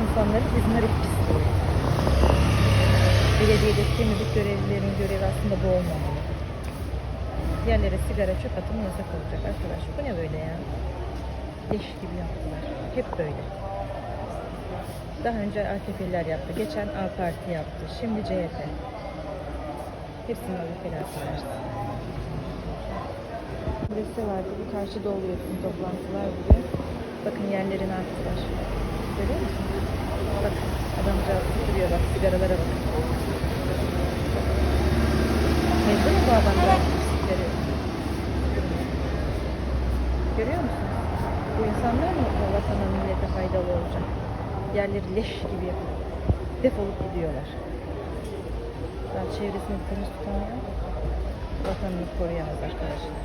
yapanların izinler etkisi. Belediyedeki temizlik görevlilerinin görevi aslında bu olmamalı. Yerlere sigara çöp atımı yasak olacak arkadaş. Bu ne böyle ya? Leş gibi yaptılar. Hep böyle. Daha önce AKP'liler yaptı. Geçen A Parti yaptı. Şimdi CHP. Hepsinin belasını versin. Burası vardı. Bu karşıda oluyor toplantılar bugün. Bakın yerlerini attılar. Görüyor musunuz? Sigaralara bakın. Mecbur mu bu pislikleri? Görüyor musunuz? Bu insanlar mı vatana millete faydalı olacak? Yerleri leş gibi yapıp defolup gidiyorlar. Daha çevresini temiz tutamayan vatanını koruyamaz arkadaşlar.